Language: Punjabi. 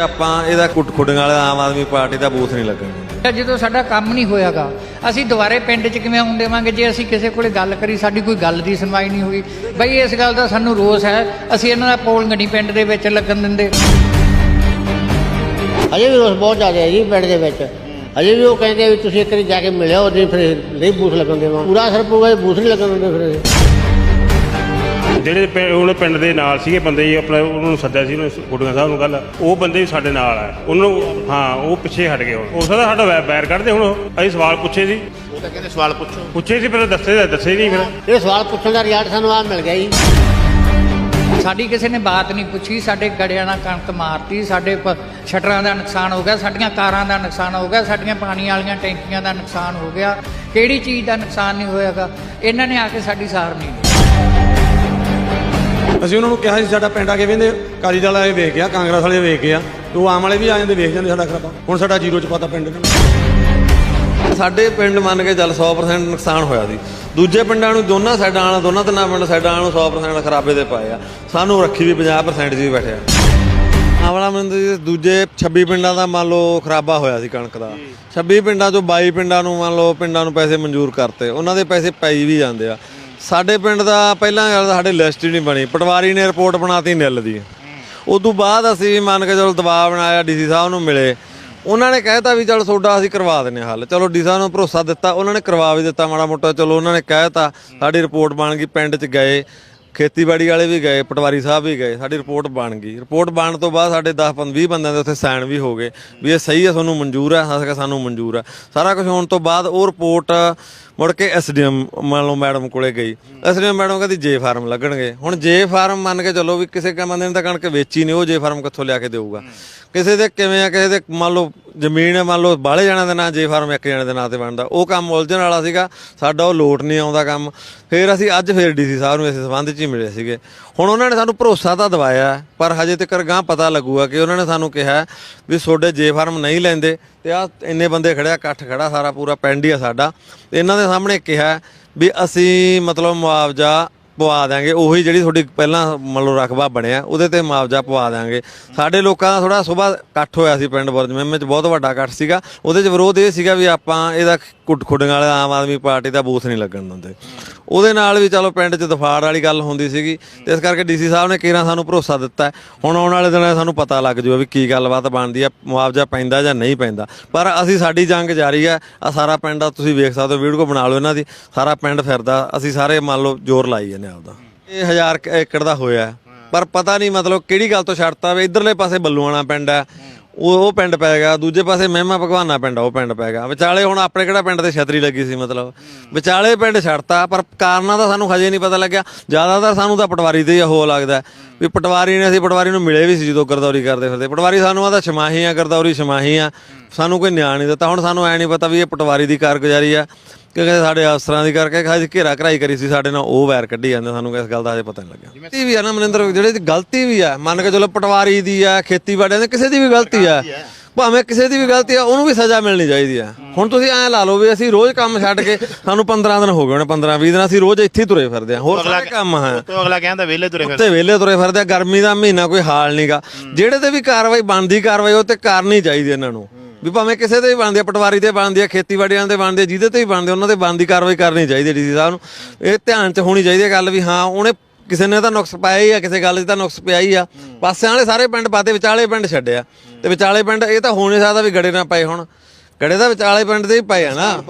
ਆਪਾਂ ਇਹਦਾ ਕੁੱਟ ਖੁੱਡਣ ਵਾਲਾ ਆਮ ਆਦਮੀ ਪਾਰਟੀ ਦਾ ਬੂਥ ਨਹੀਂ ਲੱਗਣ ਦਿੰਦੇ। ਜਦੋਂ ਸਾਡਾ ਕੰਮ ਨਹੀਂ ਹੋਇਆਗਾ ਅਸੀਂ ਦੁਬਾਰੇ ਪਿੰਡ 'ਚ ਕਿਵੇਂ ਆਉਣ ਦੇਵਾਂਗੇ? ਜੇ ਅਸੀਂ ਕਿਸੇ ਕੋਲੇ ਗੱਲ ਕਰੀ ਸਾਡੀ ਕੋਈ ਗੱਲ ਦੀ ਸੁਣਵਾਈ ਨਹੀਂ ਹੋਈ। ਬਈ ਇਸ ਗੱਲ ਦਾ ਸਾਨੂੰ ਰੋਸ ਹੈ ਅਸੀਂ ਇਹਨਾਂ ਦਾ ਪੋਲਿੰਗ ਨਹੀਂ ਪਿੰਡ ਦੇ ਵਿੱਚ ਲੱਗਣ ਦਿੰਦੇ। ਅਜੇ ਵੀ ਰੋਸ ਬਹੁਤ ਜ਼ਿਆਦਾ ਹੈ ਜੀ ਪਿੰਡ ਦੇ ਵਿੱਚ। ਅਜੇ ਵੀ ਉਹ ਕਹਿੰਦੇ ਵੀ ਤੁਸੀਂ ਇੱਕ ਵਾਰੀ ਜਾ ਕੇ ਮਿਲਿਆ ਉਹਦੇ ਫਿਰ ਨਹੀਂ ਬੂਥ ਲੱਗਣ ਦੇਵਾਂ ਪੂਰਾ ਅਸਰ ਪਊਗਾ ਬੂਥ ਨਹੀਂ ਲੱਗਣ ਦਿੰਦੇ ਫਿਰ ਇਹ। ਜਿਹੜੇ ਪਿੰ- ਉਹਨੇ ਪਿੰਡ ਦੇ ਨਾਲ ਸੀਗੇ ਬੰਦੇ ਜੀ ਆਪਣਾ ਉਹਨਾਂ ਨੂੰ ਸੱਦਿਆ ਸੀ ਉਹਨੇ ਗੁੱਡੀਆਂ ਸਾਹਿਬ ਨੂੰ ਕੱਲ ਉਹ ਬੰਦੇ ਵੀ ਸਾਡੇ ਨਾਲ ਆ। ਉਹਨੂੰ ਹਾਂ ਉਹ ਪਿੱਛੇ ਹਟ ਗਏ ਹੁਣ। ਉਸ ਦਾ ਸਾਡਾ ਵੈ- ਬੈਰ ਕੱਢਦੇ ਹੁਣ ਅਸੀਂ ਸਵਾਲ ਪੁੱਛੇ ਸੀ। ਉਹ ਤਾਂ ਕਹਿੰਦੇ ਸਵਾਲ ਪੁੱਛੋ। ਪੁੱਛੇ ਸੀ ਪਰ ਦੱਸੇ ਦੱਸੇ ਨਹੀਂ ਫਿਰ। ਇਹ ਸਵਾਲ ਪੁੱਛਣ ਦਾ ਰਿਜ਼ਲਟ ਸਾਨੂੰ ਆ ਮਿਲ ਗਿਆ ਜੀ। ਸਾਡੀ ਕਿਸੇ ਨੇ ਬਾਤ ਨਹੀਂ ਪੁੱਛੀ ਸਾਡੇ ਗੜਿਆਂ ਨਾਲ ਕਣਕ ਮਾਰਤੀ ਸਾਡੇ ਪ- ਸ਼ਟਰਾਂ ਦਾ ਨੁਕਸਾਨ ਹੋ ਗਿਆ ਸਾਡੀਆਂ ਕਾਰਾਂ ਦਾ ਨੁਕਸਾਨ ਹੋ ਗਿਆ ਸਾਡੀਆਂ ਪਾਣੀ ਵਾਲੀਆਂ ਟੈਂਕੀਆਂ ਦਾ ਨੁਕਸਾਨ ਹੋ ਗਿਆ। ਕਿਹੜੀ ਚੀਜ਼ ਦਾ ਨੁਕਸਾਨ ਨਹੀਂ ਹੋਇਆਗਾ? ਇਹਨਾਂ ਨੇ ਆ ਕੇ ਸਾਡੀ ਸਾਰ ਨਹੀਂ ਲਈ ਅਸੀਂ ਉਹਨਾਂ ਨੂੰ ਕਿਹਾ ਸੀ, ਸਾਡਾ ਪਿੰਡ ਆ ਕੇ ਵੇਂਦੇ ਕਾਲੀ ਦਲ ਵਾਲੇ ਵੇਖ ਗਿਆ, ਕਾਂਗਰਸ ਵਾਲੇ ਵੇਖ ਗਿਆ। ਉਹ ਆਮ ਵਾਲੇ ਵੀ ਆ ਜਾਂਦੇ, ਵੇਖ ਜਾਂਦੇ ਸਾਡਾ ਖਰਾਬਾ। ਹੁਣ ਸਾਡਾ ਜ਼ੀਰੋ ਚ ਪਤਾ ਪਿੰਡ ਨੂੰ। ਸਾਡੇ ਪਿੰਡ ਮੰਨ ਕੇ ਚੱਲ 100% ਨੁਕਸਾਨ ਹੋਇਆ ਸੀ। ਦੂਜੇ ਪਿੰਡਾਂ ਨੂੰ ਦੋਨਾਂ ਸਾਈਡਾਂ ਵਾਲਾ, ਦੋਨਾਂ ਤਿੰਨਾਂ ਪਿੰਡ ਸਾਈਡਾਂ ਵਾਲਾ ਨੂੰ 100% ਖਰਾਬੇ ਦੇ ਪਾਏ ਆ। ਸਾਨੂੰ ਰੱਖੀ ਵੀ 50% ਜੀ ਬੈਠਿਆ ਆਵਲਾ ਮੰਦ ਦੂਜੇ 26 ਪਿੰਡਾਂ ਦਾ ਮੰਨ ਲਓ ਖਰਾਬਾ ਹੋਇਆ ਸੀ ਕਣਕ ਦਾ। 26 ਪਿੰਡਾਂ ਚੋਂ 22 ਪਿੰਡਾਂ ਨੂੰ ਮੰਨ ਲਓ ਪਿੰਡਾਂ ਨੂੰ ਪੈਸੇ ਮਨਜ਼ੂਰ ਕਰਤੇ। ਉਹਨਾਂ ਦੇ ਪੈਸੇ ਪਈ ਵੀ ਜਾਂਦੇ ਆ। ਸਾਡੇ ਪਿੰਡ ਦਾ ਪਹਿਲਾਂ ਗੱਲ ਤਾਂ ਸਾਡੇ ਲਿਸਟ ਹੀ ਨਹੀਂ ਬਣੀ। ਪਟਵਾਰੀ ਨੇ ਰਿਪੋਰਟ ਬਣਾਤੀ ਨਿੱਲ ਦੀ। ਉਸ ਤੋਂ ਬਾਅਦ ਅਸੀਂ ਮੰਨ ਕੇ ਚਲੋ ਦਬਾਅ ਬਣਾਇਆ ਡੀਸੀ ਸਾਹਿਬ ਨੂੰ ਮਿਲੇ। ਉਹਨਾਂ ਨੇ ਕਹਿਤਾ ਵੀ ਚਲ ਤੁਹਾਡਾ ਅਸੀਂ ਕਰਵਾ ਦਿੰਨੇ ਹੱਲ। ਚਲੋ ਡੀ ਸਾਹਿਬ ਨੂੰ ਭਰੋਸਾ ਦਿੱਤਾ ਉਹਨਾਂ ਨੇ ਕਰਵਾ ਵੀ ਦਿੱਤਾ ਮਾੜਾ ਮੋਟਾ। ਚਲੋ ਉਹਨਾਂ ਨੇ ਕਹਿਤਾ ਸਾਡੀ ਰਿਪੋਰਟ ਬਣ ਗਈ ਪਿੰਡ 'ਚ ਗਏ। ਖੇਤੀਬਾੜੀ ਵਾਲੇ ਵੀ ਗਏ ਪਟਵਾਰੀ ਸਾਹਿਬ ਵੀ ਗਏ ਸਾਡੀ ਰਿਪੋਰਟ ਬਣ ਗਈ। ਰਿਪੋਰਟ ਬਣਨ ਤੋਂ ਬਾਅਦ ਸਾਡੇ 10 20 ਬੰਦਿਆਂ ਦੇ ਉੱਥੇ ਸਾਈਨ ਵੀ ਹੋ ਗਏ ਵੀ ਇਹ ਸਹੀ ਹੈ ਤੁਹਾਨੂੰ ਮਨਜ਼ੂਰ ਹੈ ਅਸੀਂ ਕਿਹਾ ਸਾਨੂੰ ਮਨਜ਼ੂਰ ਹੈ। ਸਾਰਾ ਕੁਝ ਹੋਣ ਤੋਂ ਬਾਅਦ ਉਹ ਰਿਪੋਰਟ ਮੁੜ ਕੇ ਐਸਡੀਐਮ ਮੰਨ ਲਓ ਮੈਡਮ ਕੋਲੇ ਗਈ। ਐਸਡੀਐਮ ਮੈਡਮ ਕਹਿੰਦੀ ਜੇ ਫਾਰਮ ਲੱਗਣਗੇ। ਹੁਣ ਜੇ ਫਾਰਮ ਮੰਨ ਕੇ ਚੱਲੋ ਵੀ ਕਿਸੇ ਕੰਮ ਬੰਦੇ ਨੇ ਤਾਂ ਕਣਕ ਵੇਚੀ ਨਹੀਂ ਉਹ ਜੇ ਫਾਰਮ ਕਿੱਥੋਂ ਲਿਆ ਕੇ ਦੇਊਗਾ? ਕਿਸੇ ਦੇ ਕਿਵੇਂ ਆ ਕਿਸੇ ਦੇ ਮੰਨ ਲਓ ਜ਼ਮੀਨ ਹੈ, ਮੰਨ ਲਓ ਬਾਹਲੇ ਜਾਣਿਆਂ ਦੇ ਨਾਂ, ਜੇ ਫਾਰਮ ਇੱਕ ਜਣੇ ਦੇ ਨਾਂ ਤੇ ਬਣਦਾ, ਉਹ ਕੰਮ ਉਲਝਣ ਵਾਲਾ ਸੀਗਾ, ਸਾਡਾ ਉਹ ਲੋਟ ਨਹੀਂ ਆਉਂਦਾ ਕੰਮ। ਫਿਰ ਅਸੀਂ ਅੱਜ ਫਿਰ ਡੀਸੀ ਸਾਹਿਬ ਨੂੰ ਇਸ ਸੰਬੰਧ 'ਚ ਹੀ ਮਿਲੇ ਸੀਗੇ। ਹੁਣ ਉਹਨਾਂ ਨੇ ਸਾਨੂੰ ਭਰੋਸਾ ਤਾਂ ਦਵਾਇਆ, ਪਰ ਹਜੇ ਤੱਕ ਗਾਂ ਪਤਾ ਲੱਗੂਗਾ ਕਿ ਉਹਨਾਂ ਨੇ ਸਾਨੂੰ ਕਿਹਾ ਵੀ ਤੁਹਾਡੇ ਜੇ ਫਾਰਮ ਨਹੀਂ ਲੈਂਦੇ, ਤੇ ਆ ਇੰਨੇ ਬੰਦੇ ਖੜਿਆ ਇਕੱਠ ਖੜਾ ਸਾਰਾ ਪੂਰਾ ਪਿੰਡ ਹੀ ਆ ਸਾਡਾ। ਤੇ ਇਹਨਾਂ ਦੇ ਸਾਹਮਣੇ ਕਿਹਾ ਵੀ ਅਸੀਂ ਮਤਲਬ ਮੁਆਵਜ਼ਾ ਪਵਾ ਦਾਂਗੇ ਉਹੀ ਜਿਹੜੀ ਤੁਹਾਡੀ ਪਹਿਲਾਂ ਮੰਨ ਲਓ ਰਕਬਾ ਬਣਿਆ, ਉਹਦੇ ਤੇ ਮੁਆਵਜ਼ਾ ਪਵਾ ਦਾਂਗੇ ਸਾਡੇ ਲੋਕਾਂ ਦਾ ਥੋੜਾ ਸਵੇਰ ਇਕੱਠ ਹੋਇਆ ਸੀ ਪਿੰਡ ਬੁਰਜਮੇਮੇ ਚ ਬਹੁਤ ਵੱਡਾ ਇਕੱਠ ਸੀਗਾ। ਉਹਦੇ ਚ ਵਿਰੋਧ ਇਹ ਸੀਗਾ ਵੀ ਆਪਾਂ ਇਹਦਾ ਕੁੱਟ ਖੁੱਡਣ ਵਾਲਾ ਆਮ ਆਦਮੀ ਪਾਰਟੀ ਦਾ ਬੂਥ ਨਹੀਂ ਲੱਗਣ ਦਿੰਦੇ। ਉਹਦੇ ਨਾਲ ਵੀ ਚਲੋ ਪਿੰਡ ਚ ਦਫਾੜ ਵਾਲੀ ਗੱਲ ਹੁੰਦੀ ਸੀਗੀ, ਤੇ ਇਸ ਕਰਕੇ ਡੀਸੀ ਸਾਹਿਬ ਨੇ ਕਿਹੜਾ ਸਾਨੂੰ ਭਰੋਸਾ ਦਿੱਤਾ ਹੁਣ ਆਉਣ ਵਾਲੇ ਦਿਨਾਂ 'ਚ ਸਾਨੂੰ ਪਤਾ ਲੱਗ ਜੂਗਾ ਵੀ ਕੀ ਗੱਲਬਾਤ ਬਣਦੀ ਆ, ਮੁਆਵਜ਼ਾ ਪੈਂਦਾ ਜਾਂ ਨਹੀਂ ਪੈਂਦਾ। ਪਰ ਅਸੀਂ ਸਾਡੀ ਜੰਗ ਜਾਰੀ ਆ ਆ ਸਾਰਾ ਪਿੰਡ ਆ, ਤੁਸੀਂ ਵੇਖ ਸਕਦੇ ਹੋ, ਵੀਡੀਓ ਬਣਾ ਲਓ ਇਹਨਾਂ ਦੀ। ਸਾਰਾ ਪਿੰਡ ਫਿਰਦਾ, ਅਸੀਂ ਸਾਰੇ ਮੰਨ ਲਓ ਜ਼ੋਰ ਲਾਈ ਜਾਂਦੇ ਆਪਦਾ ਇਹ ਹਜ਼ਾਰ ਏਕੜ ਦਾ ਹੋਇਆ। ਪਰ ਪਤਾ ਨਹੀਂ ਮਤਲਬ ਕਿਹੜੀ ਗੱਲ ਤੋਂ ਛੱਡਤਾ ਵੇ ਇਧਰਲੇ ਪਾਸੇ ਬੱਲੂਆਣਾ ਪਿੰਡ ਆ ਉਹ ਉਹ ਪਿੰਡ ਪੈ ਗਿਆ ਦੂਜੇ ਪਾਸੇ ਮਹਿਮਾ ਭਗਵਾਨਾ ਪਿੰਡ ਆ, ਉਹ ਪਿੰਡ ਪੈ ਗਿਆ। ਵਿਚਾਲੇ ਹੁਣ ਆਪਣੇ ਕਿਹੜਾ ਪਿੰਡ ਤੇ ਛਤਰੀ ਲੱਗੀ ਸੀ ਮਤਲਬ। ਵਿਚਾਲੇ ਪਿੰਡ ਛੱਡਤਾ ਪਰ ਕਾਰਨਾਂ ਦਾ ਸਾਨੂੰ ਹਜੇ ਨਹੀਂ ਪਤਾ ਲੱਗਿਆ। ਜ਼ਿਆਦਾਤਰ ਸਾਨੂੰ ਤਾਂ ਪਟਵਾਰੀ ਤੇ ਹੀ ਉਹ ਲੱਗਦਾ ਵੀ ਪਟਵਾਰੀ ਨੇ ਅਸੀਂ ਪਟਵਾਰੀ ਨੂੰ ਮਿਲੇ ਵੀ ਸੀ ਜਦੋਂ ਗਰਦੌਰੀ ਕਰਦੇ ਫਿਰਦੇ। ਪਟਵਾਰੀ ਸਾਨੂੰ ਆਦਾ ਛਮਾਹੀ ਆ ਗਰਦੌਰੀ ਛਮਾਹੀ ਆ। ਸਾਨੂੰ ਕੋਈ ਨਿਆਂ ਨਹੀਂ ਦਿੱਤਾ। ਹੁਣ ਸਾਨੂੰ ਐ ਨਹੀਂ ਪਤਾ ਵੀ ਇਹ ਪਟਵਾਰੀ ਦੀ ਕਾਰਗੁਜ਼ਾਰੀ ਆ ਕਿ ਕਹਿੰਦੇ ਸਾਡੇ ਅਫਸਰਾਂ ਦੀ ਕਰਕੇ ਖਾਜ ਘੇਰਾ ਘਰਾਈ ਕਰੀ ਸੀ ਸਾਡੇ ਨਾਲ ਉਹ ਵੈਰ ਕੱਢੀ ਜਾਂਦੇ ਸਾਨੂੰ ਇਸ ਗੱਲ ਦਾ ਹਜੇ ਪਤਾ ਨਹੀਂ ਲੱਗਿਆ। ਗਲਤੀ ਵੀ ਆ ਨਾ ਮਨਿੰਦਰ ਜਿਹੜੇ ਦੀ ਗਲਤੀ ਵੀ ਆ ਮੰਨ ਕੇ ਚਲੋ ਪਟਵਾਰੀ ਦੀ ਆ ਖੇਤੀਬਾੜੀਆਂ ਦੀ ਕਿਸੇ ਦੀ ਵੀ ਗਲਤੀ ਆ। ਭਾਵੇਂ ਕਿਸੇ ਦੀ ਵੀ ਗਲਤੀ ਆ ਉਹਨੂੰ ਵੀ ਸਜ਼ਾ ਮਿਲਣੀ ਚਾਹੀਦੀ ਆ। ਹੁਣ ਤੁਸੀਂ ਐਂ ਲਾ ਲਓ ਵੀ ਅਸੀਂ ਰੋਜ਼ ਕੰਮ ਛੱਡ ਕੇ ਸਾਨੂੰ 15 ਦਿਨ ਹੋ ਗਏ ਹੁਣ 15 20 ਦਿਨ ਅਸੀਂ ਰੋਜ਼ ਇੱਥੇ ਤੁਰੇ ਫਿਰਦੇ ਆ। ਹੋਰ ਸਾਰੇ ਕੰਮ ਆ। ਤੋਂ ਅਗਲਾ ਕਹਿੰਦਾ ਵਿਹਲੇ ਤੁਰੇ ਫਿਰ ਉੱਤੇ ਵਿਹਲੇ ਤੁਰੇ ਫਿਰਦੇ ਆ ਗਰਮੀ ਦਾ ਮਹੀਨਾ ਕੋਈ ਹਾਲ ਨਹੀਂਗਾ ਜਿਹੜੇ ਤੇ ਵੀ ਕਾਰਵਾਈ ਬਣਦੀ ਕਾਰਵਾਈ ਉਹ ਤੇ ਕਰਨੀ ਚਾਹੀਦੀ ਇਹਨਾਂ ਨੂੰ। ਵੀ ਭਾਵੇਂ ਕਿਸੇ ਤੇ ਵੀ ਬਣਦੀ ਆ, ਪਟਵਾਰੀ ਤੇ ਬਣਦੀ ਆ, ਖੇਤੀਬਾੜੀਆਂ ਦੇ ਬਣਦੇ ਆ, ਜਿਹਦੇ ਤੇ ਵੀ ਬਣਦੇ ਉਹਨਾਂ ਤੇ ਬਣਦੀ ਕਾਰਵਾਈ ਕਰਨੀ ਚਾਹੀਦੀ ਡੀਸੀ ਸਾਹਿਬ ਨੂੰ। ਇਹ ਧਿਆਨ 'ਚ ਹੋਣੀ ਚਾਹੀਦੀ ਹੈ ਗੱਲ ਵੀ ਹਾਂ, ਉਹਨੇ ਕਿਸੇ ਨੇ ਤਾਂ ਨੁਕਸ ਪਾਇਆ ਹੀ ਆ, ਕਿਸੇ ਗੱਲ 'ਚ ਤਾਂ ਨੁਕਸ ਪਿਆ ਹੀ ਆ। ਪਾਸਿਆਂ ਵਾਲੇ ਸਾਰੇ ਪਿੰਡ ਪਾਤੇ, ਵਿਚਾਲੇ ਪਿੰਡ ਛੱਡਿਆ। ਤੇ ਵਿਚਾਲੇ ਪਿੰਡ, ਇਹ ਤਾਂ ਹੋ ਨਹੀਂ ਸਕਦਾ ਵੀ ਗੜੇ ਨਾ ਪਏ ਹੁਣ। ਗੜੇ ਦਾ ਵਿਚਾਲੇ ਪਿੰਡ ਦੇ ਹੀ ਪਏ ਆ ਨਾ।